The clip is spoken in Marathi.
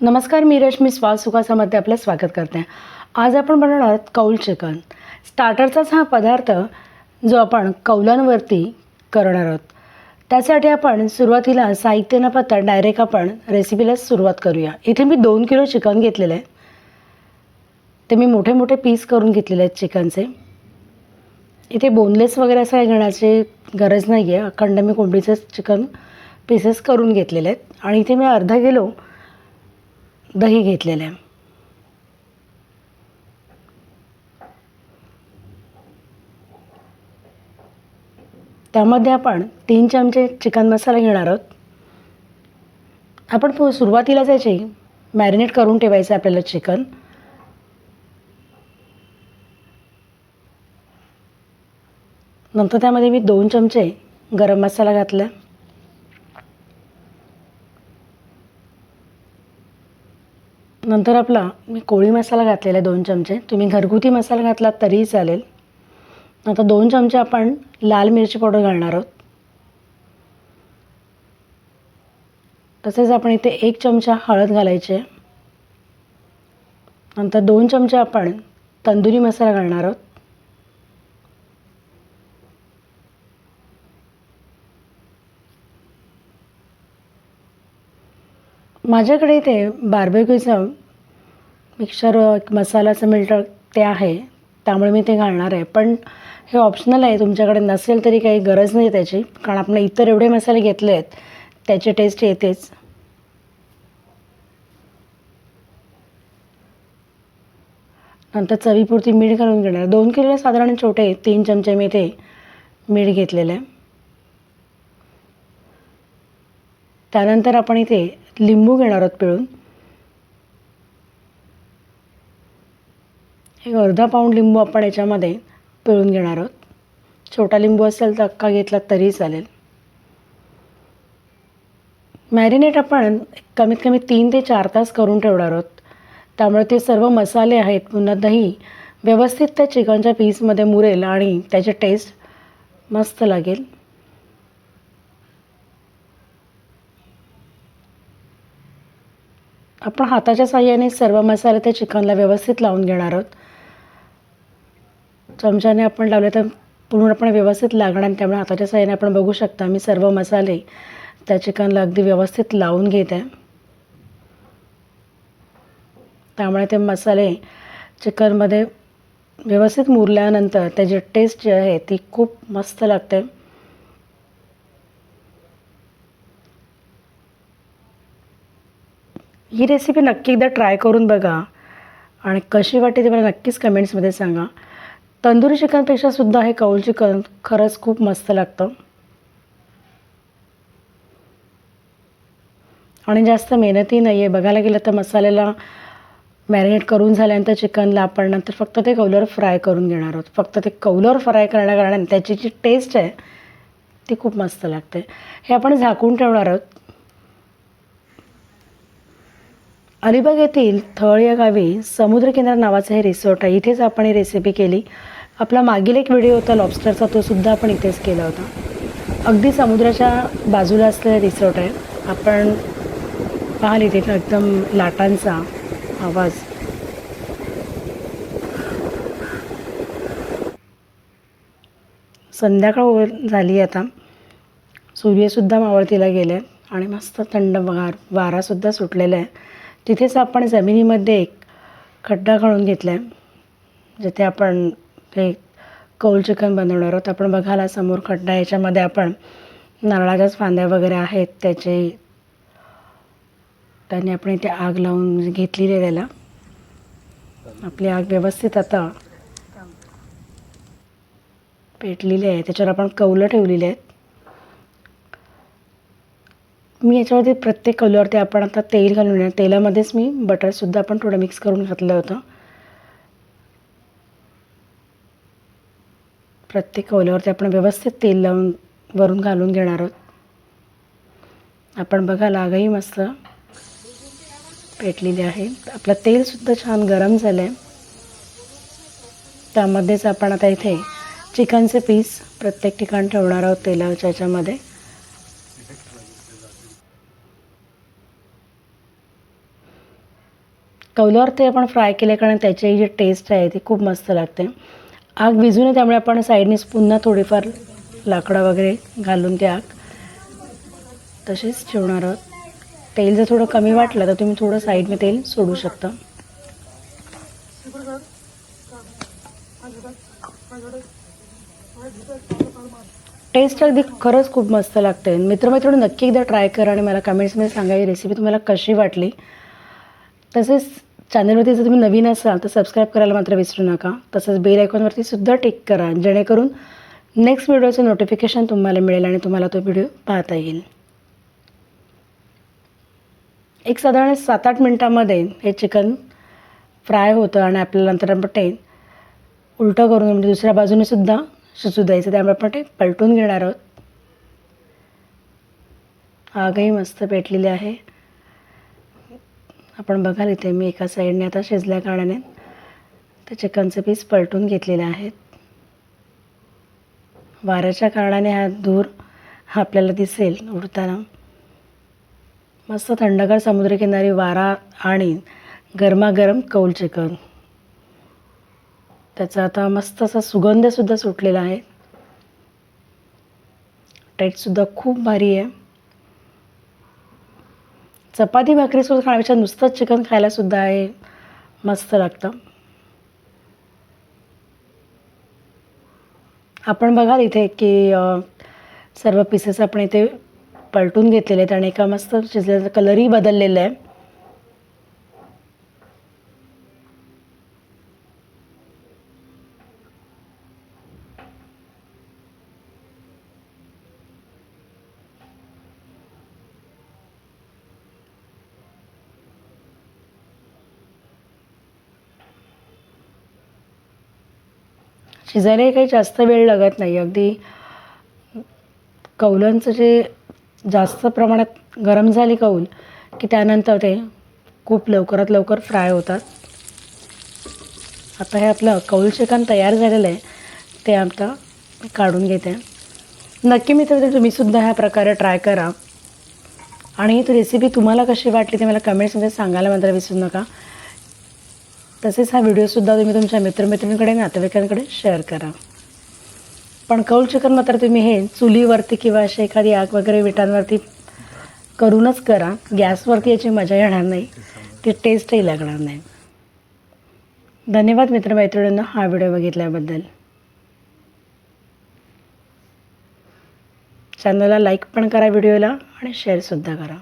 नमस्कार मी रश्मी स्वाद सुखासामध्ये आपलं स्वागत करते. आज आपण बनवणार आहोत कौल चिकन. स्टार्टरचाच हा पदार्थ जो आपण कौलांवरती करणार आहोत. त्यासाठी आपण सुरुवातीला साहित्य न पाहता डायरेक्ट आपण रेसिपीला सुरुवात करूया. इथे मी दोन किलो चिकन घेतलेलं आहे. ते मी मोठे मोठे पीस करून घेतलेले आहेत चिकनचे. इथे बोनलेस वगैरे असं काही घेण्याची गरज नाही आहे अखंड मी कोंबडीचं चिकन पीसेस करून घेतलेले आहेत. आणि इथे मी अर्धा किलो दही घेतलेलं आहे. त्यामध्ये आपण तीन चमचे चिकन मसाला घेणार आहोत. आपण सुरुवातीलाच सुरुवातीला मॅरिनेट करून ठेवायचं आहे आपल्याला चिकन नंतर त्यामध्ये मी दोन चमचे गरम मसाला घातला. नंतर आपला मी कोळी मसाला घातलेला आहे दोन चमचे. तुम्ही घरगुती मसाला घातलात तरीही चालेल. आता दोन चमचे आपण लाल मिरची पावडर घालणार आहोत. तसेच आपण इथे एक चमचा हळद घालायची आहे. नंतर दोन चमचे आपण तंदुरी मसाला घालणार आहोत. माझ्याकडे इथे बार्बेक्यूचं मिक्सर एक मसालाचं मिळतं ते आहे. त्यामुळे मी ते घालणार आहे. पण हे ऑप्शनल आहे. तुमच्याकडे नसेल तरी काही गरज नाही त्याची. कारण आपण इतर एवढे मसाले घेतले आहेत त्याची टेस्ट येतेच. नंतर चवीपुरती मीठ घालून घेणार. दोन किलोला साधारण छोटे तीन चमचे मी ते मीठ घेतलेलं आहे. त्यानंतर आपण इथे लिंबू घेणार आहोत पिळून. एक अर्धा पाऊंड लिंबू आपण याच्यामध्ये पिळून घेणार आहोत. छोटा लिंबू असेल तर अक्का घेतला तरी चालेल. मॅरिनेट आपण कमीत कमी तीन ते चार तास करून ठेवणार आहोत. त्यामुळे ते सर्व मसाले आहेत पुन्हा दही व्यवस्थित त्या चिकनच्या पीसमध्ये मुरेल आणि त्याची टेस्ट मस्त लागेल. आपण हाताच्या साह्याने सर्व मसाले त्या चिकनला व्यवस्थित लावून घेणार आहोत. चमच्याने आपण लावले तर पूर्णपणे व्यवस्थित लागणार त्यामुळे हाताच्या साह्याने आपण बघू शकता मी सर्व मसाले त्या चिकनला अगदी व्यवस्थित लावून घेत. आहे त्यामुळे ते मसाले चिकनमध्ये व्यवस्थित मुरल्यानंतर त्याची टेस्ट जी आहे ती खूप मस्त लागते. ही रेसिपी नक्की एकदा ट्राय करून बघा. आणि कशी वाटते ते मला नक्कीच कमेंट्समध्ये सांगा. तंदुरी चिकनपेक्षा सुद्धा हे कौल चिकन खरंच खूप मस्त लागतं. आणि जास्त मेहनतही नाही आहे बघायला गेलं तर मसाल्याला मॅरिनेट करून झाल्यानंतर चिकनला आपण नंतर फक्त ते कौलर फ्राय करून घेणार आहोत. फक्त ते कौलर फ्राय करण्याकारणाने त्याची जी टेस्ट आहे ती खूप मस्त लागते. हे आपण झाकून ठेवणार आहोत. अलिबाग येथील थळ या गावी समुद्रकिनारा नावाचं हे रिसॉर्ट आहे. इथेच आपण ही रेसिपी केली. आपला मागील एक व्हिडिओ होता लॉबस्टरचा तो सुद्धा आपण इथेच केला होता. अगदी समुद्राच्या बाजूला असलेलं रिसॉर्ट आहे. आपण पाहाल इथे एकदम लाटांचा आवाज. संध्याकाळ झाली आता. सूर्यसुद्धा मावळतीला गेले आणि मस्त थंड वार वारासुद्धा सुटलेला आहे. तिथेच आपण जमिनीमध्ये एक खड्डा काढून घेतला आहे जिथे आपण हे कौल चिकन बनवणार आहोत. आपण बघायला समोर खड्डा याच्यामध्ये आपण नारळाच्याच फांद्या वगैरे आहेत. त्याचे त्याने आपण इथे आग लावून घेतलेली आहे त्याला आपली आग व्यवस्थित आता पेटलेली आहे. त्याच्यावर आपण कौलं ठेवलेली आहेत. मी याच्यावरती प्रत्येक कौल्यावरती आपण आता तेल घालून आहे. तेलामध्येच मी बटरसुद्धा आपण थोडं मिक्स करून घातलं होतं. प्रत्येक कौल्यावरती आपण व्यवस्थित तेल लावून वरून घालून घेणार आहोत. आपण बघा लागही मस्त पेटलेली आहे. आपलं तेलसुद्धा छान गरम झालं आहे त्यामध्येच आपण आता इथे चिकनचे पीस प्रत्येक ठिकाण ठेवणार आहोत तेलाच्या याच्यामध्ये. कौलावर ते आपण फ्राय केले कारण त्याची जी टेस्ट आहे ती खूप मस्त लागते आग विझू नये त्यामुळे आपण साईडनेच पुन्हा थोडीफार लाकडं वगैरे घालून ते आग तसेच ठेवणार आहोत. तेल जर थोडं कमी वाटलं तर तुम्ही थोडं साईडने तेल सोडू शकता. टेस्ट अगदी खरंच खूप मस्त लागते मित्रमैत्रिणी नक्की एकदा ट्राय करा आणि मला कमेंट्समध्ये सांगा ही रेसिपी तुम्हाला कशी वाटली. तसेच चॅनलवरती जर तुम्ही नवीन असाल तर सबस्क्राईब करायला मात्र विसरू नका. तसंच बेल आयकॉनवरती सुद्धा टिक करा जेणेकरून नेक्स्ट व्हिडिओचं नोटिफिकेशन तुम्हाला मिळेल आणि तुम्हाला तो व्हिडिओ पाहता येईल. एक साधारण सात आठ मिनटामध्ये हे चिकन फ्राय होतं आणि आपल्याला नंतर आपण ते उलटं करून म्हणजे दुसऱ्या बाजूने सुद्धा शिजू द्यायचं त्यामुळे आपण ते पलटून घेणार आहोत. आगही मस्त पेटलेली आहे. आपण बघाल इथे मी एका साईडने आता शिजल्या कारणाने ते चिकनचे पीस पलटून घेतलेले आहेत. वाऱ्याच्या कारणाने हा धूर हा आपल्याला दिसेल उडताना. मस्त थंडगार समुद्रकिनारी वारा आणि गरमागरम कौल चिकन. त्याचा आता मस्त असा सुगंधसुद्धा सुटलेला आहे. टेटसुद्धा खूप भारी आहे. चपाती भाकरीसोबत खाण्यापेक्षा नुसतंच चिकन खायलासुद्धा आहे मस्त लागतं. आपण बघाल इथे की सर्व पीसेस आपण इथे पलटून घेतलेले आहेत आणि एका मस्त शिजल्याचा कलरही बदललेला आहे. शिजायलाही काही जास्त वेळ लागत नाही. अगदी कौलांचं जे जास्त प्रमाणात गरम झाली कौल की त्यानंतर ते खूप लवकरात लवकर फ्राय होतात. आता हे आपलं कौल चिकन तयार झालेलं आहे ते आता मी काढून घेते. नक्की मित्र तुम्हीसुद्धा ह्या प्रकारे ट्राय करा. आणि ही रेसिपी तुम्हाला कशी वाटली ते मला कमेंट्समध्ये सांगायला मात्र विसरू नका. तसेच हा व्हिडिओसुद्धा तुम्ही तुमच्या मित्रमैत्रिणींकडे नातेवाईकांकडे शेअर करा. पण कौल चिकन मात्र तुम्ही हे चुलीवरती किंवा अशी एखादी आग वगैरे विटांवरती करूनच करा. गॅसवरती याची मजा येणार नाही. ती टेस्टही लागणार नाही. धन्यवाद मित्रमैत्रिणींना हा व्हिडिओ बघितल्याबद्दल. चॅनलला लाईक पण करा व्हिडिओला आणि शेअरसुद्धा करा.